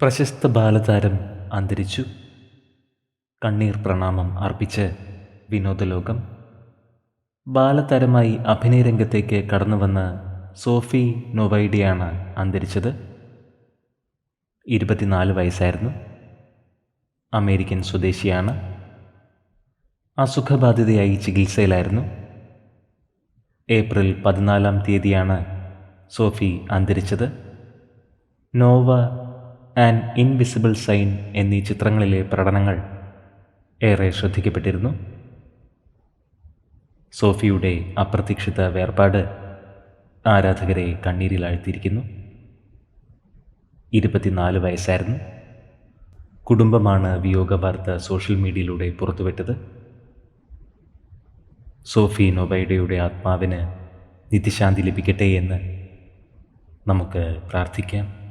പ്രശസ്ത ബാലതാരം അന്തരിച്ചു. കണ്ണീർ പ്രണാമം അർപ്പിച്ച് വിനോദലോകം. ബാലതാരമായി അഭിനയരംഗത്തേക്ക് കടന്നുവന്ന സോഫി നൊവൈഡിയാണ് അന്തരിച്ചത്. ഇരുപത്തിനാല് വയസ്സായിരുന്നു. അമേരിക്കൻ സ്വദേശിയാണ്. അസുഖബാധിതയായി ചികിത്സയിലായിരുന്നു. ഏപ്രിൽ പതിനാലാം തീയതിയാണ് സോഫി അന്തരിച്ചത്. നോവ ആൻഡ് ഇൻവിസിബിൾ സൈൻ എന്നീ ചിത്രങ്ങളിലെ പ്രകടനങ്ങൾ ഏറെ ശ്രദ്ധിക്കപ്പെട്ടിരുന്നു. സോഫിയുടെ അപ്രതീക്ഷിത വേർപാട് ആരാധകരെ കണ്ണീരിലാഴ്ത്തിയിരിക്കുന്നു ഇരുപത്തിനാല് വയസ്സായിരുന്നു. കുടുംബമാണ് വിയോഗ വാർത്ത സോഷ്യൽ മീഡിയയിലൂടെ പുറത്തുവിട്ടത്. സോഫി നൊബൈഡയുടെ ആത്മാവിന് നിത്യശാന്തി ലഭിക്കട്ടെ എന്ന് നമുക്ക് പ്രാർത്ഥിക്കാം.